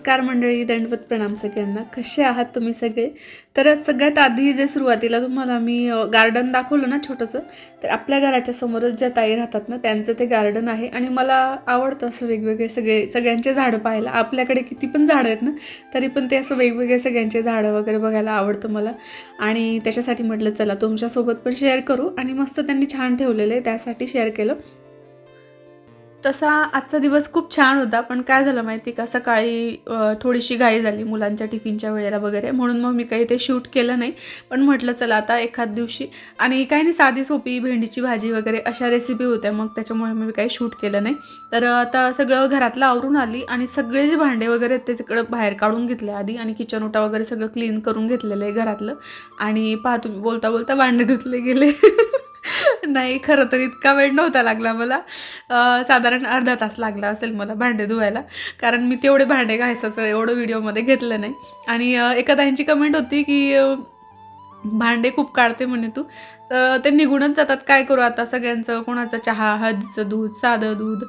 नमस्कार मंडळी दंडवत प्रणाम सगळ्यांना. कसे आहात तुम्ही सगळे? तर सगळ्यात आधी जे सुरुवातीला तुम्हाला मी गार्डन दाखवलं ना छोटंसं तर आपल्या घराच्या समोरच ज्या ताई राहतात ना त्यांचं ते गार्डन आहे. आणि मला आवडतं असं वेगवेगळे सगळे सगळ्यांचे झाडं पाहायला. आपल्याकडे किती पण झाडं आहेत ना तरी पण ते असं वेगवेगळे सगळ्यांचे झाडं वगैरे बघायला आवडतं मला. आणि त्याच्यासाठी म्हटलं चला तुमच्यासोबत पण शेअर करू. आणि मस्त त्यांनी छान ठेवलेलं आहे त्यासाठी शेअर केलं. तसा आजचा दिवस खूप छान होता पण काय झालं माहिती का? सकाळी थोडीशी घाई झाली मुलांच्या टिफिनच्या वेळेला वगैरे म्हणून मग मी काही ते शूट केलं नाही. पण म्हटलं चला आता एखाद दिवशी. आणि काही नाही साधी सोपी भेंडीची भाजी वगैरे अशा रेसिपी होत्या मग त्याच्यामुळे मी काही शूट केलं नाही. तर आता सगळं घरातलं आवरून आली आणि सगळे जे भांडे वगैरे आहेत ते तिकडं बाहेर काढून घेतले आधी आणि किचन ओटा वगैरे सगळं क्लीन करून घेतलेलं आहे घरातलं. आणि पाहतो बोलता बोलता भांडे धुतले गेले. नाही खरं तर इतका वेळ नव्हता लागला मला. साधारण अर्धा तास लागला असेल मला भांडे धुवायला. कारण मी तेवढे भांडे घायचं एवढं व्हिडिओमध्ये घेतलं नाही. आणि एका ताईंची कमेंट होती की भांडे खूप काढते म्हणे तू. तर ते निघूनच जातात. काय करू आता सगळ्यांचं? कोणाचं चहा हळदीचं दूध साधं दूध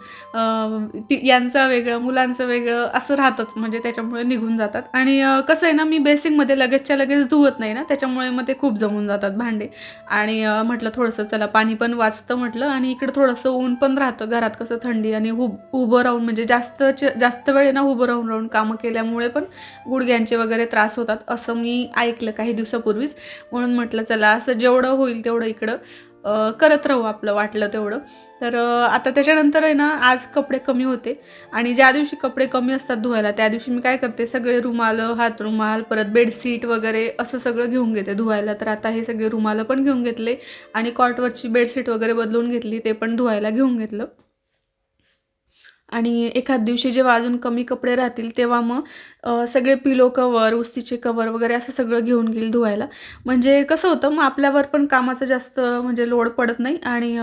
ती यांचं वेगळं मुलांचं वेगळं असं राहतंच. म्हणजे त्याच्यामुळे निघून जातात. आणि कसं आहे ना मी बेसिकमध्ये लगेचच्या लगेच धुवत नाही ना. त्याच्यामुळे मग ते खूप जमून जातात भांडे. आणि म्हटलं थोडंसं चला पाणी पण वाचतं म्हटलं. आणि इकडं थोडंसं ऊन पण राहतं घरात. कसं थंडी आणि उब उभं राहून म्हणजे जास्त जास्त वेळ ना उभं राहून राहून कामं केल्यामुळे पण गुडघ्यांचे वगैरे त्रास होतात. असं मी ऐकलं काही दिवसापूर्वीच. म्हणून म्हटलं चला असं जेवढं होईल ते तेवढं इकडं करत राहू आपलं वाटलं तेवढं. तर आता त्याच्यानंतर आहे ना आज कपडे कमी होते. आणि ज्या दिवशी कपडे कमी असतात धुवायला त्या दिवशी मी काय करते सगळे रुमाल हात रुमाल परत बेडशीट वगैरे असं सगळं घेऊन घेते धुवायला. तर आता हे सगळे रुमालं पण घेऊन घेतले आणि कॉटवरची बेडशीट वगैरे बदलून घेतली ते पण धुवायला घेऊन घेतलं. आणि एखाद दिवशी जेव्हा अजून कमी कपडे राहतील तेव्हा मग सगळे पिलो कवर उस्तीचे कवर वगैरे असं सगळं घेऊन घेईल धुवायला. म्हणजे कसं होतं मग आपल्यावर पण कामाचं जास्त म्हणजे लोड पडत नाही आणि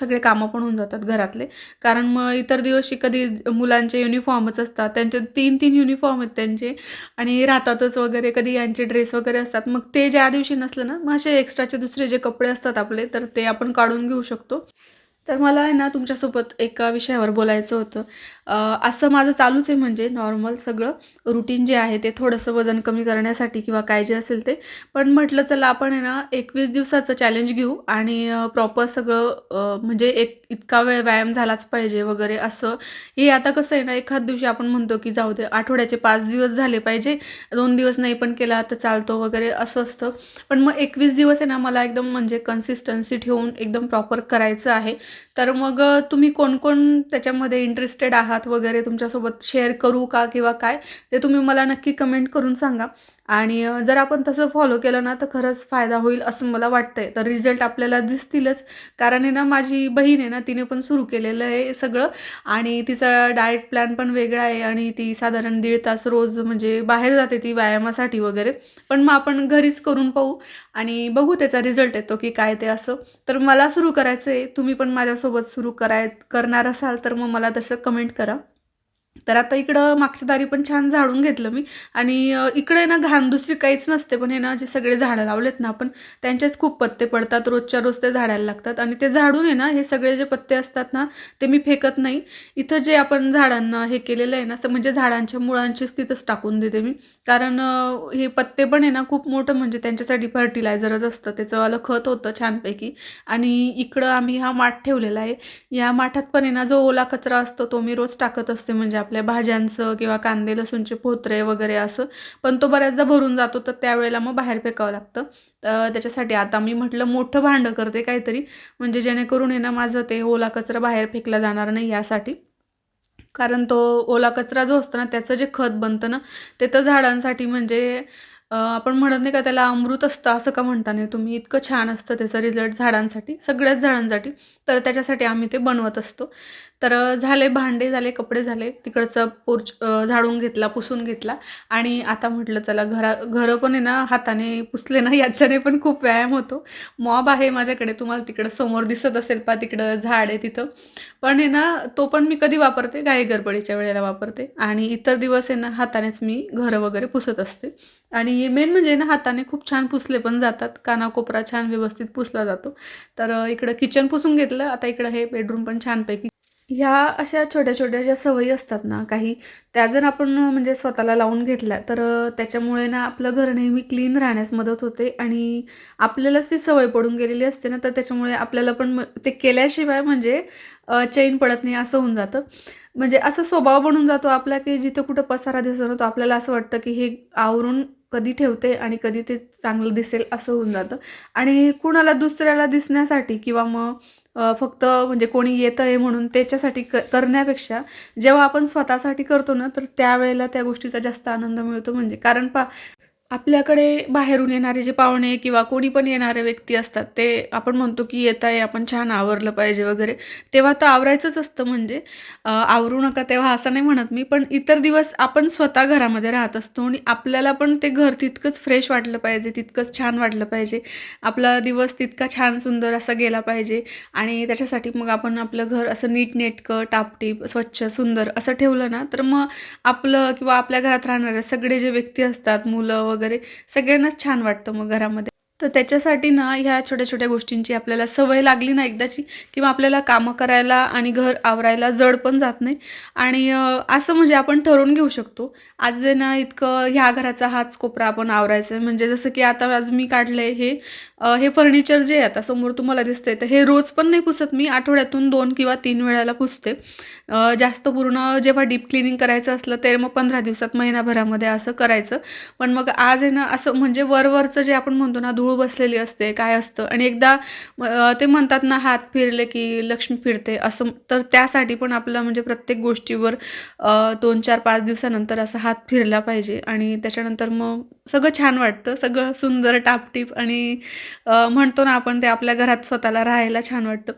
सगळे कामं पण होऊन जातात घरातले. कारण मग इतर दिवशी कधी मुलांचे युनिफॉर्मच असतात त्यांचे तीन तीन युनिफॉर्म आहेत त्यांचे आणि राहतातच वगैरे कधी यांचे ड्रेस वगैरे असतात. मग ते ज्या दिवशी नसलं ना मग असे एक्स्ट्राचे दुसरे जे कपडे असतात आपले तर ते आपण काढून घेऊ शकतो. तर मला आहे ना तुमच्यासोबत एका विषयावर बोलायचं होतं. असं माझं चालूच आहे म्हणजे नॉर्मल सगळं. रुटीन जे आहे ते थोडंसं वजन कमी करण्यासाठी किंवा काय जे असेल ते. पण म्हटलं चला आपण आहे ना एकवीस दिवसाचं चॅलेंज घेऊ आणि प्रॉपर सगळं म्हणजे एक इतका वेळ व्यायाम झालाच पाहिजे वगैरे असं. हे आता कसं आहे ना एखाद दिवशी आपण म्हणतो की जाऊ दे आठवड्याचे पाच दिवस झाले पाहिजे दोन दिवस नाही पण केला तर चालतो वगैरे असं असतं. पण मग एकवीस दिवस आहे ना मला एकदम म्हणजे कन्सिस्टन्सी ठेवून एकदम प्रॉपर करायचं आहे. तर मग तुम्ही कोण कोण त्याच्यामध्ये इंटरेस्टेड आहात वगैरे तुमच्यासोबत शेअर करू का किंवा काय ते तुम्ही मला नक्की कमेंट करून सांगा. आणि जर आपण तसं फॉलो केलं ना तर खरंच फायदा होईल असं मला वाटतंय. तर रिझल्ट आपल्याला दिसतीलच. कारण आहे ना माझी बहीण आहे ना तिने पण सुरू केलेलं आहे सगळं. आणि तिचा डाएट प्लॅन पण वेगळा आहे आणि ती साधारण दीड तास रोज म्हणजे बाहेर जाते ती व्यायामासाठी वगैरे. पण मग आपण घरीच करून पाहू आणि बघू त्याचा रिझल्ट येतो की काय ते असं. तर मला सुरू करायचं आहे तुम्ही पण माझ्यासोबत सुरू कराय करणार असाल तर मग मला तसं कमेंट करा. तर आता इकडं मागच्या दारी पण छान झाडून घेतलं मी. आणि इकडे ना घाण दुसरी काहीच नसते पण हे ना जे सगळे झाडं लावलेत ना आपण त्यांचेच खूप पत्ते पडतात रोजच्या रोज ते झाडायला लागतात. आणि ते झाडून आहे ना हे सगळे जे पत्ते असतात ना ते मी फेकत नाही. इथं जे आपण झाडांना हे केलेलं आहे ना असं म्हणजे झाडांच्या मुळांचीच तिथंच टाकून देते मी. कारण हे पत्ते पण आहे ना खूप मोठं म्हणजे त्यांच्यासाठी फर्टिलायझरच असतं. त्याचंवालं खत होतं छानपैकी. आणि इकडं आम्ही हा माठ ठेवलेला आहे. या माठात पण आहे ना जो ओला कचरा असतो तो मी रोज टाकत असते. म्हणजे आपल्या भाज्यांचं किंवा कांदे लसूणचे पोत्रे वगैरे असं. पण तो बऱ्याचदा भरून जातो तर त्यावेळेला मग बाहेर फेकावं लागतं. तर त्याच्यासाठी आता मी म्हटलं मोठं भांडं करते काहीतरी. म्हणजे जेणेकरून आहे ना माझं ते ओला कचरा बाहेर फेकला जाणार नाही यासाठी. कारण तो ओला कचरा जो असतो ना त्याचं जे खत बनतं ना ते तर झाडांसाठी म्हणजे आपण म्हणत नाही का त्याला अमृत असतं असं का म्हणता नाही. तुम्ही इतकं छान असतं त्याचा रिझल्ट झाडांसाठी सगळ्याच झाडांसाठी. तर त्याच्यासाठी आम्ही ते बनवत असतो. तर झाले भांडे झाले कपडे झाले. तिकडचं पोर्च झाडून घेतला पुसून घेतला. आणि आता म्हटलं चला घरा घरं पण आहे ना हाताने पुसले ना याच्याने पण खूप व्यायाम होतो. मॉब आहे माझ्याकडे. तुम्हाला तिकडं समोर दिसत असेल पा तिकडं झाड आहे तिथं. पण आहे ना तो पण मी कधी वापरते? गाई गरबडीच्या वेळेला वापरते. आणि इतर दिवस आहे ना हातानेच मी घरं वगैरे पुसत असते. आणि मेन म्हणजे ना हाताने खूप छान पुसले पण जातात. कानाकोपरा छान व्यवस्थित पुसला जातो. तर इकडं किचन पुसून घेतलं आता इकडं हे बेडरूम पण छानपैकी. ह्या अशा छोट्या छोट्या ज्या सवयी असतात ना काही त्या जर आपण म्हणजे स्वतःला लावून घेतल्या तर त्याच्यामुळे ना आपलं घर नेहमी क्लीन राहण्यास मदत होते आणि आपल्यालाच ती सवय पडून गेलेली असते ना तर त्याच्यामुळे आपल्याला पण ते केल्याशिवाय म्हणजे चैन पडत नाही असं होऊन जातं. म्हणजे असं स्वभाव बनून जातो आपला की जिथं कुठं पसारा दिसत होतो आपल्याला असं वाटतं की हे आवरून कधी ठेवते आणि कधी ते चांगलं दिसेल असं होऊन जातं. आणि कुणाला दुसऱ्याला दिसण्यासाठी किंवा मग फक्त म्हणजे कोणी येतं आहे म्हणून त्याच्यासाठी क करण्यापेक्षा जेव्हा आपण स्वतःसाठी करतो ना तर त्यावेळेला त्या गोष्टीचा जास्त आनंद मिळतो. म्हणजे कारण पा आपल्याकडे बाहेरून येणारे जे पाहुणे किंवा कोणी पण येणारे व्यक्ती असतात ते आपण म्हणतो की येत आहे आपण छान आवरलं पाहिजे वगैरे. तेव्हा तर आवरायचंच असतं म्हणजे आवरू नका तेव्हा असं नाही म्हणत मी पण इतर दिवस आपण स्वतः घरामध्ये राहत असतो आणि आपल्याला पण ते घर तितकंच फ्रेश वाटलं पाहिजे तितकंच छान वाटलं पाहिजे. आपला दिवस तितका छान सुंदर असा गेला पाहिजे आणि त्याच्यासाठी मग आपण आपलं घर असं नीटनेटकं टापटीप स्वच्छ सुंदर असं ठेवलं ना तर मग आपलं किंवा आपल्या घरात राहणारे सगळे जे व्यक्ती असतात मुलं वगैरे सगळ्यांनाच छान वाटतं मग घरामध्ये. तर त्याच्यासाठी ना ह्या छोट्या छोट्या गोष्टींची आपल्याला सवय लागली ना एकदाची किंवा आपल्याला कामं करायला आणि घर आवरायला जड पण जात नाही. आणि असं म्हणजे आपण ठरवून घेऊ शकतो. आज आहे ना इतकं ह्या घराचा हाच कोपरा आपण आवरायचा आहे म्हणजे जसं की आता आज मी काढलं आहे हे हे फर्निचर जे आहे आता समोर तुम्हाला दिसतंय तर हे रोज पण नाही पुसत मी. आठवड्यातून दोन किंवा तीन वेळाला पुसते. जास्त पूर्ण जेव्हा डीप क्लिनिंग करायचं असलं तर मग पंधरा दिवसात महिनाभरामध्ये असं करायचं. पण मग आज आहे ना असं म्हणजे वरवरचं जे आपण म्हणतो ना धूळ बसलेली असते काय असतं? आणि एकदा ते म्हणतात ना हात फिरले की लक्ष्मी फिरते. असं तर त्यासाठी पण आपलं म्हणजे प्रत्येक गोष्टीवर दोन चार पाच दिवसानंतर असा हात फिरला पाहिजे. आणि त्याच्यानंतर मग सगळं छान वाटतं. सगळं सुंदर टापटीप आणि म्हणतो ना आपण ते आपल्या घरात स्वतःला राहायला छान वाटतं.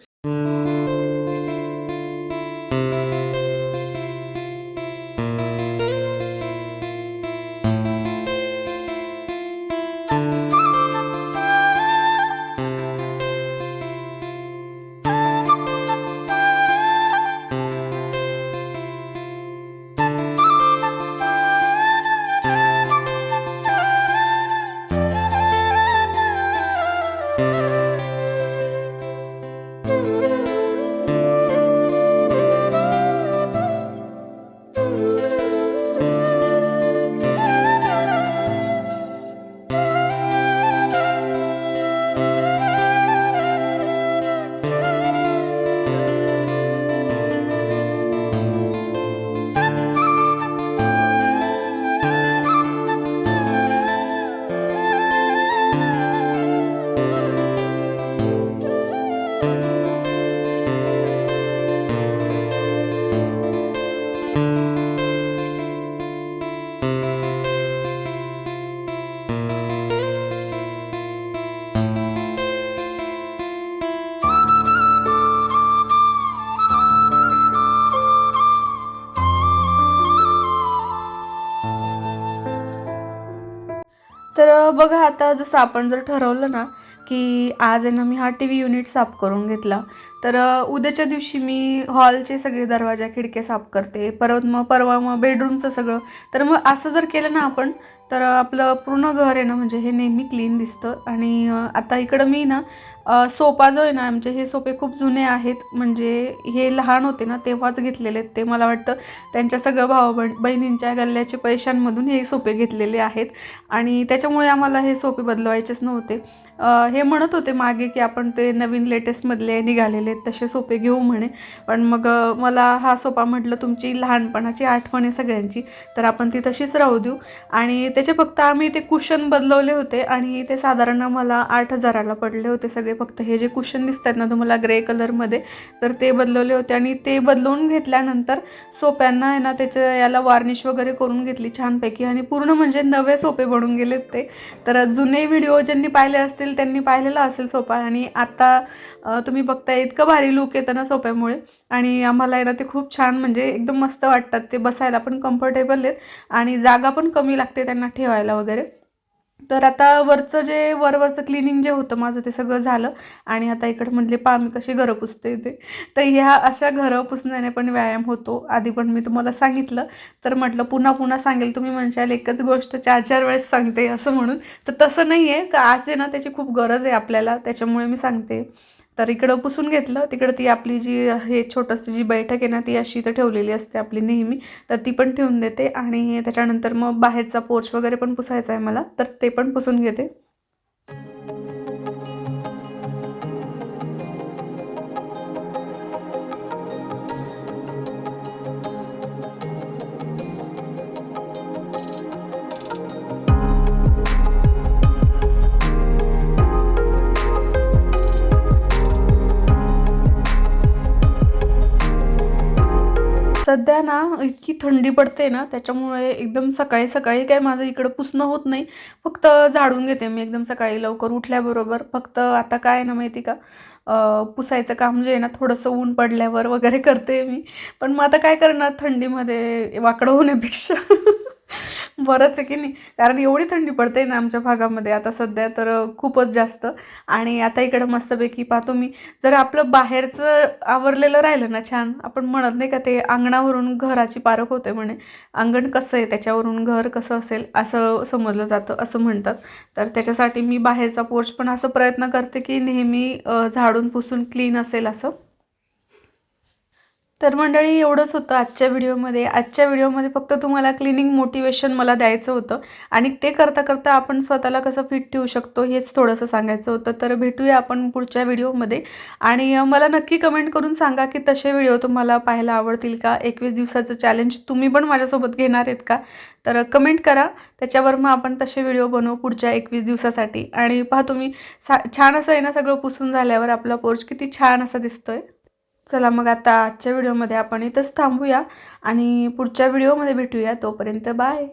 तर बघा आता जसं आपण जर ठरवलं ना की आज आहे ना मी हा टी व्ही युनिट साफ करून घेतला. तर उद्याच्या दिवशी मी हॉलचे सगळे दरवाजा खिडके साफ करते. परत मग परवा मग बेडरूमचं सगळं. तर मग असं जर केलं ना आपण तर आपलं पूर्ण घर आहे ना म्हणजे हे नेहमी क्लीन दिसतं. आणि आता इकडं मी ना सोपा सोफा जो आहे ना आमचे हे सोपे खूप जुने आहेत. म्हणजे हे लहान होते ना तेव्हाच घेतलेले आहेत. ते मला वाटतं त्यांच्या सगळं भाऊ बहिणींच्या गल्ल्याचे पैशांमधून हे सोपे घेतलेले आहेत. आणि त्याच्यामुळे आम्हाला हे सोपे बदलवायचेच नव्हते. हे म्हणत होते मागे की आपण ते नवीन लेटेस्टमधले निघालेले आहेत तसे सोपे घेऊ म्हणे. पण मग मला हा सोपा म्हटलं तुमची लहानपणाची आठवण आहे सगळ्यांची तर आपण ती तशीच राहू देऊ. आणि त्याचे फक्त आम्ही ते कुशन बदलवले होते आणि ते साधारण मला आठ हजाराला पडले होते सगळे. फक्त हे जे कुशन दिसतात ना तुम्हाला ग्रे कलरमध्ये तर ते बदलवले होते आणि ते बदलवून घेतल्यानंतर सोप्यांना आहे ना त्याच्या याला वार्निश वगैरे करून घेतली छानपैकी. आणि पूर्ण म्हणजे नवे सोपे बनून गेलेत ते. तर जुने व्हिडिओ ज्यांनी पाहिले असतील त्यांनी पाहिलेला असेल सोपा आणि आता तुम्ही बघताय इतकं भारी लुक येतं ना सोप्यामुळे. आणि आम्हाला आहे ना ते खूप छान म्हणजे एकदम मस्त वाटतात. ते बसायला पण कम्फर्टेबल आहेत. आणि जागा पण कमी लागते त्यांना ठेवायला वगैरे. तर आता वरचं जे वरवरचं क्लिनिंग जे होतं माझं ते सगळं झालं. आणि आता इकडं म्हणले पा मी कशी घरं पुसते ते. तर ह्या अशा घरं पुसण्याने पण व्यायाम होतो. आधी पण मी तुम्हाला सांगितलं. तर म्हटलं पुन्हा पुन्हा सांगेल. तुम्ही म्हणशाल एकच गोष्ट चार चार वेळेस सांगते असं म्हणून. तर तसं नाही आहे का आज आहे ना त्याची खूप गरज आहे आपल्याला. त्याच्यामुळे मी सांगते. तर इकडं पुसून घेतलं. तिकडं ती आपली जी हे छोटंसं जी बैठक आहे ना ती अशी इथं ठेवलेली असते आपली नेहमी. तर ती पण ठेवून देते आणि त्याच्यानंतर मग बाहेरचा पोर्च वगैरे पण पुसायचा आहे मला. तर ते पण पुसून घेते. सध्या ना इतकी थंडी पडते ना त्याच्यामुळे एकदम सकाळी सकाळी काय माझं इकडं पुसणं होत नाही. फक्त झाडून घेते मी एकदम सकाळी लवकर उठल्याबरोबर. फक्त आता काय आहे ना माहिती का? पुसायचं काम जे आहे ना थोडंसं ऊन पडल्यावर वगैरे करते मी. पण मग आता काय करणार थंडीमध्ये वाकडं होण्यापेक्षा? बरंच आहे की नाही? कारण एवढी थंडी पडते ना आमच्या भागामध्ये. आता सध्या तर खूपच जास्त. आणि आता इकडं मस्तपैकी पाहतो मी जर आपलं बाहेरचं आवरलेलं राहिलं ना छान. आपण म्हणत नाही का ते अंगणावरून घराची पारख होते म्हणे. अंगण कसं आहे? त्याच्यावरून घर कसं असेल? असं समजलं जातं असं म्हणतात. तर त्याच्यासाठी मी बाहेरचा पोर्च पण असं प्रयत्न करते की नेहमी झाडून पुसून क्लीन असेल असं. तर मंडळी एवढंच होतं आजच्या व्हिडिओमध्ये. आजच्या व्हिडिओमध्ये फक्त तुम्हाला क्लिनिंग मोटिवेशन मला द्यायचं होतं आणि ते करता करता आपण स्वतःला कसं फिट ठेवू शकतो हेच थोडंसं सांगायचं होतं. तर भेटूया आपण पुढच्या व्हिडिओमध्ये. आणि मला नक्की कमेंट करून सांगा की तसे व्हिडिओ तुम्हाला पाहायला आवडतील का? एकवीस दिवसाचं चॅलेंज तुम्ही पण माझ्यासोबत घेणार आहेत का? तर कमेंट करा. त्याच्यावर मग आपण तसे व्हिडिओ बनवू पुढच्या एकवीस दिवसासाठी. आणि पहा तुम्ही सा छान असं आहे ना सगळं पुसून झाल्यावर आपला पोर्च किती छान असा दिसतोय. चला मग आता आजच्या व्हिडिओमध्ये आपण इथंच थांबूया आणि पुढच्या व्हिडिओमध्ये भेटूया तोपर्यंत बाय.